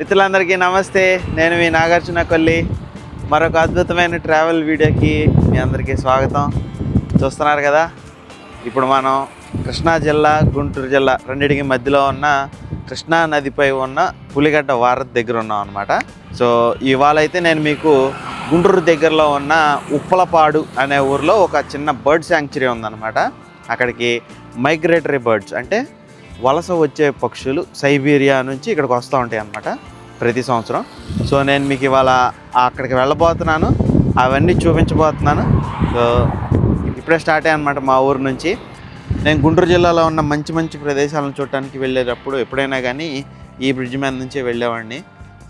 మిత్రులందరికీ నమస్తే. నేను మీ నాగార్జున కొల్లి. మరొక అద్భుతమైన ట్రావెల్ వీడియోకి మీ అందరికీ స్వాగతం. చూస్తున్నారు కదా? ఇప్పుడు మనం కృష్ణా జిల్లా గుంటూరు జిల్లా రెండింటికి మధ్యలో ఉన్న కృష్ణా నదిపై ఉన్న పులిగడ్డ వారత్ దగ్గర ఉన్నాం అనమాట సో ఇవాళ అయితే నేను మీకు గుంటూరు దగ్గరలో ఉన్న ఉప్పలపాడు అనే ఊర్లో ఒక చిన్న బర్డ్ శాంక్చురీ ఉందన్నమాట. అక్కడికి మైగ్రేటరీ బర్డ్స్ అంటే వలస వచ్చే పక్షులు సైబీరియా నుంచి ఇక్కడికి వస్తూ ఉంటాయి అన్నమాట ప్రతి సంవత్సరం. సో నేను మీకు ఇవాళ అక్కడికి వెళ్ళబోతున్నాను. అవన్నీ చూపించబోతున్నాను. సో ఇప్పుడే స్టార్ట్ అయ్యానమాట మా ఊరు నుంచి. నేను గుంటూరు జిల్లాలో ఉన్న మంచి మంచి ప్రదేశాలను చూడటానికి వెళ్ళేటప్పుడు ఎప్పుడైనా కానీ ఈ బ్రిడ్జ్ మీద నుంచే వెళ్ళేవాడిని.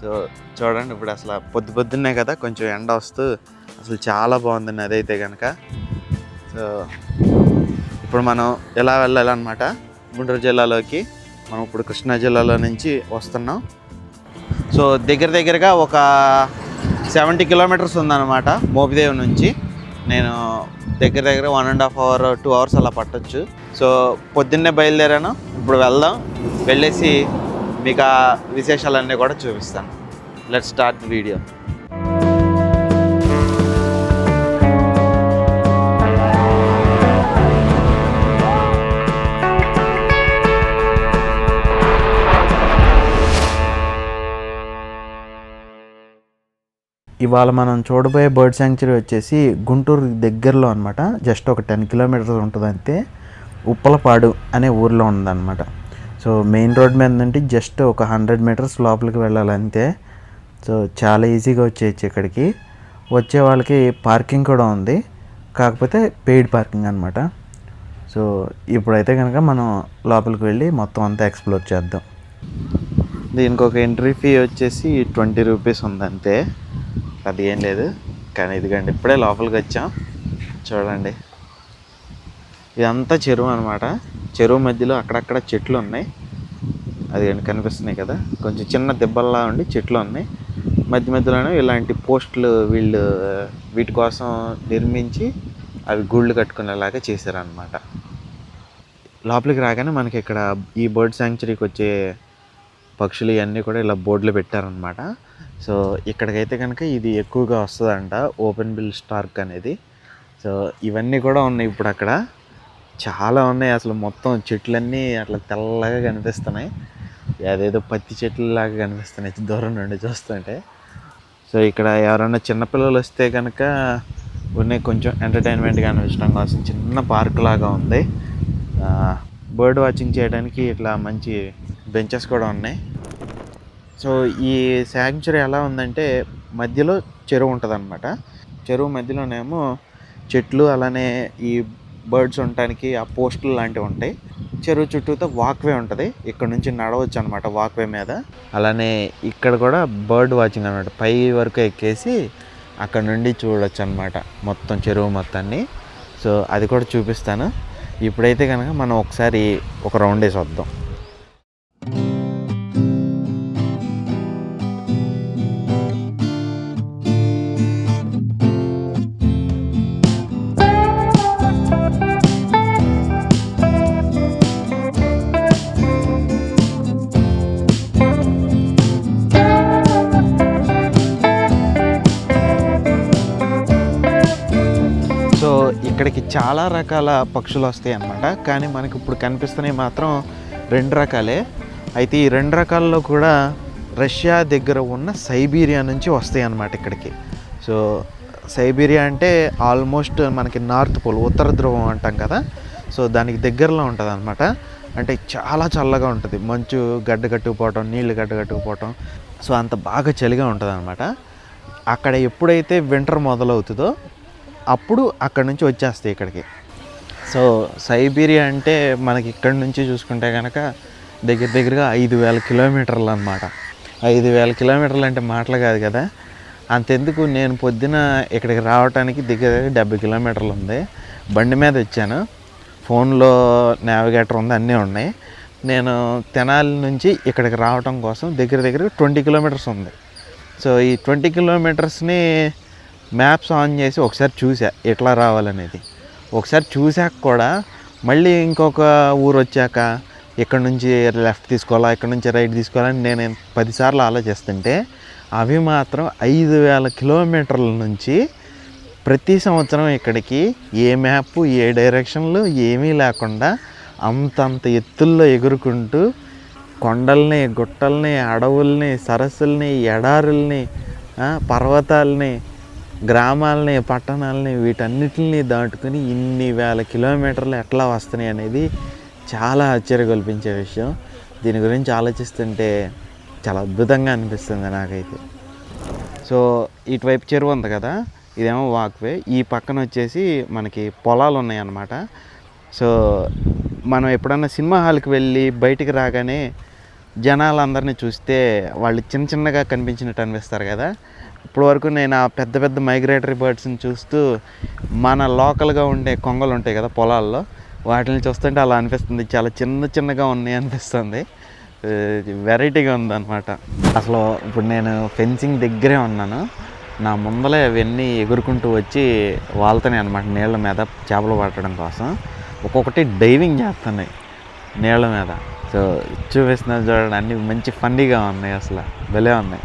సో చూడండి ఇప్పుడు అసలు పొద్దు పొద్దున్నే కదా కొంచెం ఎండ వస్తూ అసలు చాలా బాగుంది అదైతే కనుక సో ఇప్పుడు మనం ఎలా వెళ్ళాలన్నమాట? గుంటూరు జిల్లాలోకి మనం ఇప్పుడు కృష్ణా జిల్లాలో నుంచి వస్తున్నాం. సో దగ్గర దగ్గరగా ఒక సెవెంటీ కిలోమీటర్స్ ఉందన్నమాట మోపిదేవి నుంచి. నేను దగ్గర దగ్గర one and half hour two hours అలా పట్టొచ్చు. సో పొద్దున్నే బయలుదేరాను. ఇప్పుడు వెళ్దాం. వెళ్ళేసి మీకు ఆ విశేషాలన్నీ కూడా చూపిస్తాను. లెట్ స్టార్ట్ వీడియో ఇవాళ మనం చూడబోయే బర్డ్ శాంక్చురీ వచ్చేసి గుంటూరు దగ్గరలో అనమాట జస్ట్ ఒక టెన్ కిలోమీటర్స్ ఉంటుంది అంతే ఉప్పలపాడు అనే ఊర్లో ఉందన్నమాట. సో మెయిన్ రోడ్ మీద నుండి జస్ట్ ఒక హండ్రెడ్ మీటర్స్ లోపలికి వెళ్ళాలి అంతే సో చాలా ఈజీగా వచ్చేయచ్చు ఇక్కడికి. వచ్చే వాళ్ళకి పార్కింగ్ కూడా ఉంది. కాకపోతే పెయిడ్ పార్కింగ్ అనమాట సో ఇప్పుడైతే కనుక మనం లోపలికి వెళ్ళి మొత్తం అంతా ఎక్స్ప్లోర్ చేద్దాం. దీనికి ఒక ఎంట్రీ ఫీ వచ్చేసి ట్వంటీ రూపీస్ ఉంది అంతే అది ఏం లేదు. కానీ ఇదిగండి ఇప్పుడే లోపలికి వచ్చాం. చూడండి. ఇదంతా చెరువు అనమాట చెరువు మధ్యలో అక్కడక్కడ చెట్లు ఉన్నాయి. అది కనిపిస్తున్నాయి కదా. కొంచెం చిన్న దెబ్బల్లా ఉండి చెట్లు ఉన్నాయి. మధ్య మధ్యలోనే ఇలాంటి పోస్టులు వీళ్ళు వీటి కోసం నిర్మించి అవి గూళ్ళు కట్టుకునేలాగా చేశారనమాట లోపలికి రాగానే మనకి ఇక్కడ ఈ బర్డ్ శాంక్చురీకి వచ్చే పక్షులు ఇవన్నీ కూడా ఇలా బోర్డులు పెట్టారనమాట సో ఇక్కడికైతే కనుక ఇది ఎక్కువగా వస్తుందంట ఓపెన్ బిల్ స్టార్క్ అనేది. సో ఇవన్నీ కూడా ఉన్నాయి ఇప్పుడు అక్కడ చాలా ఉన్నాయి అసలు మొత్తం చెట్లన్నీ అట్లా తెల్లగా కనిపిస్తున్నాయి. అదేదో పత్తి చెట్లలాగా కనిపిస్తున్నాయి. దూరం నుండి చూస్తుంటే. సో ఇక్కడ ఎవరైనా చిన్నపిల్లలు వస్తే కనుక ఉన్నాయి కొంచెం ఎంటర్టైన్మెంట్గా అనిపించడం కోసం చిన్న పార్క్ లాగా ఉంది. బర్డ్ వాచింగ్ చేయడానికి ఇట్లా మంచి బెంచెస్ కూడా ఉన్నాయి. సో ఈ శాంక్చురీ ఎలా ఉందంటే మధ్యలో చెరువు ఉంటుంది అనమాట చెరువు మధ్యలోనేమో చెట్లు అలానే ఈ బర్డ్స్ ఉండటానికి ఆ పోస్టులు లాంటివి ఉంటాయి. చెరువు చుట్టూతో వాక్వే ఉంటుంది. ఇక్కడ నుంచి నడవచ్చు అనమాట వాక్వే మీద. అలానే ఇక్కడ కూడా బర్డ్ వాచింగ్ అనమాట పై వరకు ఎక్కేసి అక్కడ నుండి చూడొచ్చు అనమాట మొత్తం చెరువు మొత్తాన్ని. సో అది కూడా చూపిస్తాను. ఇప్పుడైతే కనుక మనం ఒకసారి ఒక రౌండ్ వేసి వద్దాం. చాలా రకాల పక్షులు వస్తాయి అన్నమాట. కానీ మనకి ఇప్పుడు కనిపిస్తున్నాయి మాత్రం రెండు రకాలే. అయితే ఈ రెండు రకాల్లో కూడా రష్యా దగ్గర ఉన్న సైబీరియా నుంచి వస్తాయి అన్నమాట ఇక్కడికి. సో సైబీరియా అంటే ఆల్మోస్ట్ మనకి నార్త్ పోల్ ఉత్తర ధ్రువం అంటాం కదా. సో దానికి దగ్గరలో ఉంటుంది అనమాట అంటే చాలా చల్లగా ఉంటుంది. మంచు గడ్డ కట్టుకుపోవటం నీళ్ళు గడ్డ కట్టుకుపోవటం. సో అంత బాగా చలిగా ఉంటుంది అనమాట అక్కడ ఎప్పుడైతే వింటర్ మొదలవుతుందో అప్పుడు అక్కడ నుంచి వచ్చేస్తాయి ఇక్కడికి. సో సైబీరియా అంటే మనకి ఇక్కడ నుంచి చూసుకుంటే కనుక దగ్గర దగ్గరగా ఐదు వేల కిలోమీటర్లు అనమాట ఐదు వేల కిలోమీటర్లు అంటే మాటలు కాదు కదా. అంతెందుకు నేను పొద్దున ఇక్కడికి రావడానికి దగ్గర దగ్గర డెబ్బై కిలోమీటర్లు ఉంది. బండి మీద వచ్చాను. ఫోన్లో నావిగేటర్ ఉంది అన్నీ ఉన్నాయి. నేను తెనాలి నుంచి ఇక్కడికి రావటం కోసం దగ్గర దగ్గర ట్వంటీ కిలోమీటర్స్ ఉంది. సో ఈ ట్వంటీ కిలోమీటర్స్ని మ్యాప్స్ ఆన్ చేసి ఒకసారి చూసా ఎట్లా రావాలనేది. ఒకసారి చూశాక కూడా మళ్ళీ ఇంకొక ఊరు వచ్చాక ఇక్కడ నుంచి లెఫ్ట్ తీసుకోవాలా ఇక్కడ నుంచి రైట్ తీసుకోవాలని నేను పదిసార్లు ఆలోచిస్తుంటే అవి మాత్రం ఐదు వేల కిలోమీటర్ల నుంచి ప్రతి సంవత్సరం ఇక్కడికి ఏ మ్యాప్ ఏ డైరెక్షన్లు ఏమీ లేకుండా అంతంత ఎత్తుల్లో ఎగురుకుంటూ కొండల్ని గుట్టల్ని అడవుల్ని సరస్సుల్ని ఎడారుల్ని పర్వతాల్ని గ్రామాలని పట్టణాలని వీటన్నిటిని దాటుకుని ఇన్ని వేల కిలోమీటర్లు ఎట్లా వస్తున్నాయి అనేది చాలా ఆశ్చర్య కల్పించే విషయం. దీని గురించి ఆలోచిస్తుంటే చాలా అద్భుతంగా అనిపిస్తుంది నాకైతే. సో ఇటువైపు చెరువు ఉంది కదా ఇదేమో వాక్వే. ఈ పక్కన వచ్చేసి మనకి పొలాలు ఉన్నాయి అన్నమాట సో మనం ఎప్పుడన్నా సినిమా హాల్కి వెళ్ళి బయటికి రాగానే జనాలందరినీ చూస్తే వాళ్ళు చిన్న చిన్నగా కనిపించినట్టు అనిపిస్తారు కదా. ఇప్పటి వరకు నేను ఆ పెద్ద పెద్ద మైగ్రేటరీ బర్డ్స్ని చూస్తూ మన లోకల్గా ఉండే కొంగలు ఉంటాయి కదా పొలాల్లో వాటిని చూస్తుంటే అలా అనిపిస్తుంది. చాలా చిన్న చిన్నగా ఉన్నాయి అనిపిస్తుంది. వెరైటీగా ఉందన్నమాట. అసలు ఇప్పుడు నేను ఫెన్సింగ్ దగ్గరే ఉన్నాను. నా ముందలే అవన్నీ ఎగురుకుంటూ వచ్చి వాళ్తున్నాయి అనమాట నీళ్ళ మీద చేపలు పట్టడం కోసం. ఒక్కొక్కటి డైవింగ్ చేస్తున్నాయి నీళ్ళ మీద. సో చూపిస్తున్నాను చూడండి అన్ని మంచి ఫన్నీగా ఉన్నాయి అసలు. భలే ఉన్నాయి.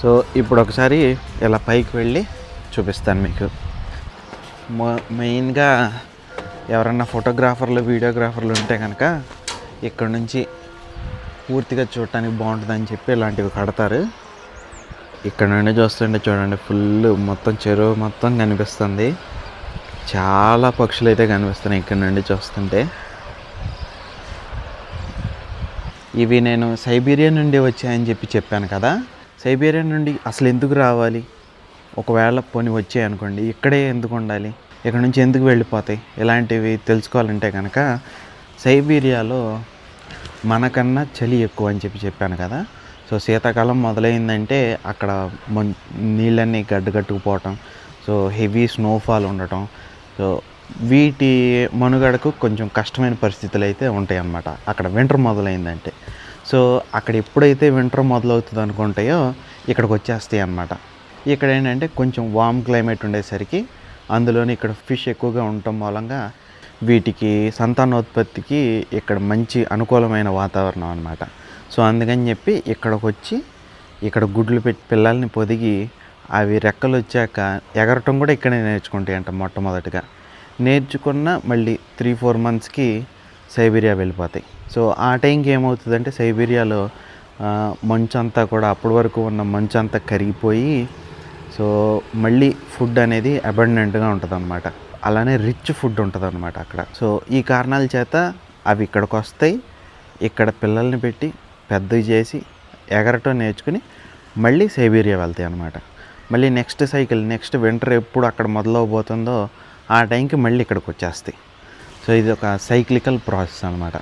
సో ఇప్పుడు ఒకసారి ఇలా పైకి వెళ్ళి చూపిస్తాను మీకు. మెయిన్గా ఎవరన్నా ఫోటోగ్రాఫర్లు వీడియోగ్రాఫర్లు ఉంటే కనుక ఇక్కడ నుంచి పూర్తిగా చూడటానికి బాగుంటుందని చెప్పి ఇలాంటివి కడతారు. ఇక్కడ నుండి చూస్తుంటే చూడండి ఫుల్ మొత్తం చెరువు మొత్తం కనిపిస్తుంది. చాలా పక్షులు అయితే కనిపిస్తున్నాయి ఇక్కడ నుండి చూస్తుంటే. ఇవి నేను సైబీరియా నుండి వచ్చాయని చెప్పి చెప్పాను కదా. సైబీరియా నుండి అసలు ఎందుకు రావాలి? ఒకవేళ పోని వచ్చాయి అనుకోండి ఇక్కడే ఎందుకు ఉండాలి? ఇక్కడ నుంచి ఎందుకు వెళ్ళిపోతాయి? ఇలాంటివి తెలుసుకోవాలంటే కనుక సైబీరియాలో మనకన్నా చలి ఎక్కువ అని చెప్పి చెప్పాను కదా. సో శీతాకాలం మొదలైందంటే అక్కడ మన్ నీళ్ళన్నీ గడ్డగట్టుకుపోవటం సో హెవీ స్నోఫాల్ ఉండటం సో వీటి మనుగడకు కొంచెం కష్టమైన పరిస్థితులు అయితే ఉంటాయి అన్నమాట అక్కడ వింటర్ మొదలైందంటే. సో అక్కడ ఎప్పుడైతే వింటర్ మొదలవుతుంది అనుకుంటాయో ఇక్కడికి వచ్చేస్తాయి అన్నమాట. ఇక్కడ ఏంటంటే కొంచెం వామ్ క్లైమేట్ ఉండేసరికి అందులోని ఇక్కడ ఫిష్ ఎక్కువగా ఉండటం మూలంగా వీటికి సంతానోత్పత్తికి ఇక్కడ మంచి అనుకూలమైన వాతావరణం అన్నమాట. సో అందుకని చెప్పి ఇక్కడికి వచ్చి ఇక్కడ గుడ్లు పెట్టి పిల్లల్ని పొదిగి అవి రెక్కలు వచ్చాక ఎగరటం కూడా ఇక్కడే నేర్చుకుంటాయి అంట మొట్టమొదటిగా. నేర్చుకున్న మళ్ళీ త్రీ ఫోర్ మంత్స్కి సైబీరియా వెళ్ళిపోతాయి. సో ఆ టైంకి ఏమవుతుందంటే సైబీరియాలో మంచంతా మంచు అంతా కూడా అప్పటి వరకు ఉన్న మంచు అంతా కరిగిపోయి సో మళ్ళీ ఫుడ్ అనేది అబండెంట్గా ఉంటుంది అనమాట అలానే రిచ్ ఫుడ్ ఉంటుంది అనమాట అక్కడ. సో ఈ కారణాల చేత అవి ఇక్కడికి వస్తాయి. ఇక్కడ పిల్లల్ని పెట్టి పెద్దవి చేసి ఎగరటం నేర్చుకుని మళ్ళీ సైబీరియా వెళ్తాయి అనమాట మళ్ళీ నెక్స్ట్ సైకిల్ నెక్స్ట్ వింటర్ ఎప్పుడు అక్కడ మొదలవబోతుందో ఆ టైంకి మళ్ళీ ఇక్కడికి వచ్చేస్తాయి. సో ఇది ఒక సైక్లికల్ ప్రాసెస్ అనమాట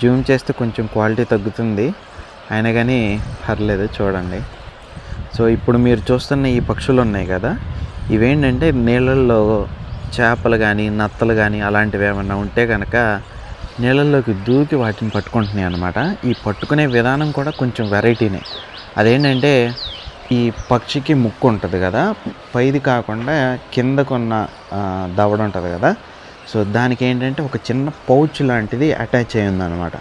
జూమ్ చేస్తే కొంచెం క్వాలిటీ తగ్గుతుంది. అయినా కానీ పర్లేదు చూడండి. సో ఇప్పుడు మీరు చూస్తున్న ఈ పక్షులు ఉన్నాయి కదా ఇవేంటంటే నీళ్ళల్లో చేపలు కానీ నత్తలు కానీ అలాంటివి ఏమన్నా ఉంటే కనుక నీళ్ళల్లోకి దూకి వాటిని పట్టుకుంటున్నాయి అనమాట ఈ పట్టుకునే విధానం కూడా కొంచెం వెరైటీనే అదేంటంటే ఈ పక్షికి ముక్కు ఉంటుంది కదా పైది కాకుండా కిందకున్న దవడ ఉంటుంది కదా సో దానికి ఏంటంటే ఒక చిన్న పౌచ్ లాంటిది అటాచ్ అయి ఉందన్నమాట.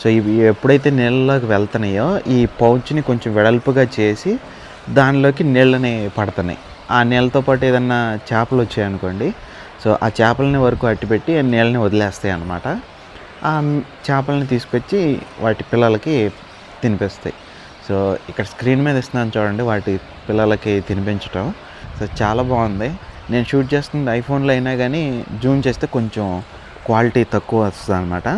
సో ఇవి ఎప్పుడైతే నీళ్ళలోకి వెళ్తున్నాయో ఈ పౌచ్ని కొంచెం వెడల్పుగా చేసి దానిలోకి నీళ్ళని పడుతున్నాయి. ఆ నీళ్ళతో పాటు ఏదన్నా చేపలు వచ్చాయనుకోండి సో ఆ చేపలని వరకు అట్టిపెట్టి ఆ నీళ్ళని వదిలేస్తాయి అన్నమాట. ఆ చేపలని తీసుకొచ్చి వాటి పిల్లలకి తినిపిస్తాయి. సో ఇక్కడ స్క్రీన్ మీద ఇస్తున్నాను చూడండి వాటి పిల్లలకి తినిపించటం. సో చాలా బాగుంది. నేను షూట్ చేస్తుంది ఐఫోన్లో అయినా కానీ జూమ్ చేస్తే కొంచెం క్వాలిటీ తక్కువ వస్తుంది అనమాట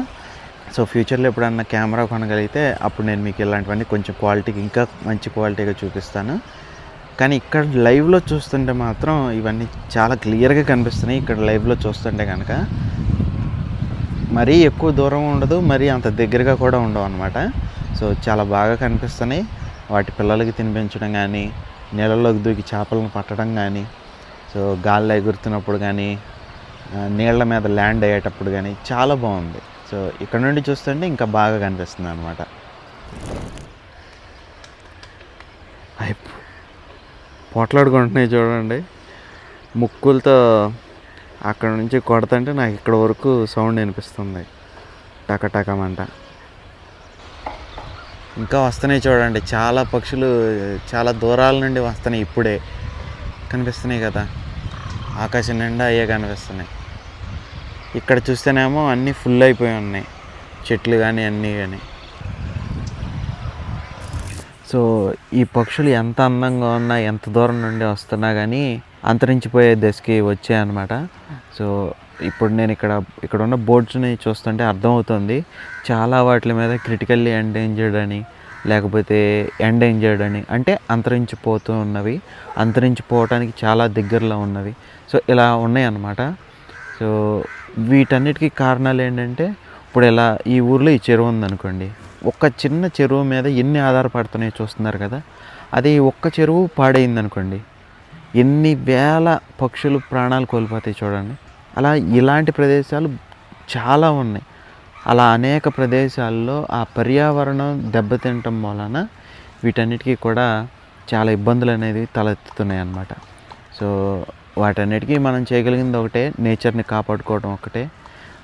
సో ఫ్యూచర్లో ఎప్పుడన్నా కెమెరా కొనగలిగితే అప్పుడు నేను మీకు ఇలాంటివన్నీ కొంచెం క్వాలిటీకి ఇంకా మంచి క్వాలిటీగా చూపిస్తాను. కానీ ఇక్కడ లైవ్లో చూస్తుంటే మాత్రం ఇవన్నీ చాలా క్లియర్గా కనిపిస్తున్నాయి. ఇక్కడ లైవ్లో చూస్తుంటే కనుక మరీ ఎక్కువ దూరం ఉండదు మరీ అంత దగ్గరగా కూడా ఉండవు అనమాట సో చాలా బాగా కనిపిస్తున్నాయి. వాటి పిల్లలకి తినిపించడం కానీ నీళ్ళలోకి దూకి చేపలను పట్టడం కానీ సో గాల్లో ఎగురుతున్నప్పుడు కానీ ఆ, నీళ్ళ మీద ల్యాండ్ అయ్యేటప్పుడు కానీ చాలా బాగుంది. సో ఇక్కడ నుండి చూస్తుంటే ఇంకా బాగా కనిపిస్తుంది అనమాట పోట్లాడుకుంటున్నాయి చూడండి. ముక్కులతో అక్కడ నుంచి కొడతంటే నాకు ఇక్కడ వరకు సౌండ్ వినిపిస్తుంది. టకటకమంట ఇంకా వస్తున్నాయి చూడండి. చాలా పక్షులు చాలా దూరాల నుండి వస్తున్నాయి ఇప్పుడే. కనిపిస్తున్నాయి కదా. ఆకాశం నిండా అయ్యే కనిపిస్తున్నాయి. ఇక్కడ చూస్తేనేమో అన్నీ ఫుల్ అయిపోయి ఉన్నాయి. చెట్లు కానీ అన్నీ కానీ సో ఈ పక్షులు ఎంత అందంగా ఉన్నా ఎంత దూరం నుండి వస్తున్నా కానీ అంతరించిపోయే దశకి వచ్చాయన్నమాట సో ఇప్పుడు నేను ఇక్కడ ఇక్కడ ఉన్న బోర్డ్స్ని చూస్తుంటే అర్థమవుతుంది. చాలా వాటి మీద క్రిటికల్లీ ఎండేంజర్డ్ అని లేకపోతే ఎండేంజర్డ్ అని అంటే అంతరించిపోతూ ఉన్నవి అంతరించిపోవటానికి చాలా దగ్గరలో ఉన్నవి. సో ఇలా ఉన్నాయి అన్నమాట సో వీటన్నిటికీ కారణాలు ఏంటంటే ఇప్పుడు ఇలా ఈ ఊర్లో ఈ చెరువు ఉందనుకోండి ఒక్క చిన్న చెరువు మీద ఎన్ని ఆధారపడుతున్నాయో చూస్తున్నారు కదా? అది ఒక్క చెరువు పాడైంది అనుకోండి ఎన్ని వేల పక్షులు ప్రాణాలు కోల్పోతాయి చూడండి. అలా ఇలాంటి ప్రదేశాలు చాలా ఉన్నాయి. అలా అనేక ప్రదేశాల్లో ఆ పర్యావరణం దెబ్బతినటం వలన వీటన్నిటికీ కూడా చాలా ఇబ్బందులు అనేది తలెత్తుతున్నాయి అన్నమాట. సో వాటన్నిటికీ మనం చేయగలిగింది ఒకటే నేచర్ని కాపాడుకోవడం ఒకటే.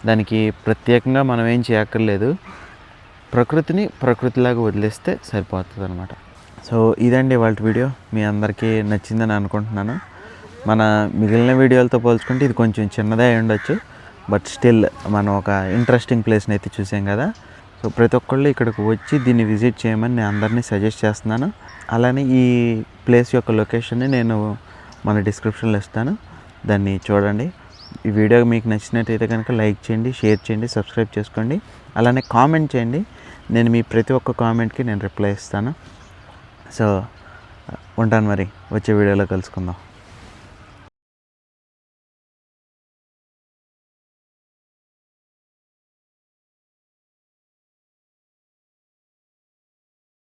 దానికి ప్రత్యేకంగా మనం ఏం చేయక్కర్లేదు. ప్రకృతిని ప్రకృతిలాగా వదిలేస్తే సరిపోతుంది అనమాట సో ఇదండి వాళ్ళ వీడియో. మీ అందరికీ నచ్చిందని అనుకుంటున్నాను. మన మిగిలిన వీడియోలతో పోల్చుకుంటే ఇది కొంచెం చిన్నదే అయి ఉండొచ్చు. బట్ స్టిల్ మనం ఒక ఇంట్రెస్టింగ్ ప్లేస్ని అయితే చూసాం కదా. సో ప్రతి ఒక్కళ్ళు ఇక్కడికి వచ్చి దీన్ని విజిట్ చేయమని నేను అందరినీ సజెస్ట్ చేస్తున్నాను. అలానే ఈ ప్లేస్ యొక్క లొకేషన్ని నేను మన డిస్క్రిప్షన్లో ఇస్తాను. దాన్ని చూడండి. ఈ వీడియో మీకు నచ్చినట్టయితే కనుక లైక్ చేయండి షేర్ చేయండి సబ్స్క్రైబ్ చేసుకోండి. అలానే కామెంట్ చేయండి. నేను మీ ప్రతి ఒక్క కామెంట్కి నేను రిప్లై ఇస్తాను. సో ఉంటాను మరి. వచ్చే వీడియోలో కలుసుకుందాం.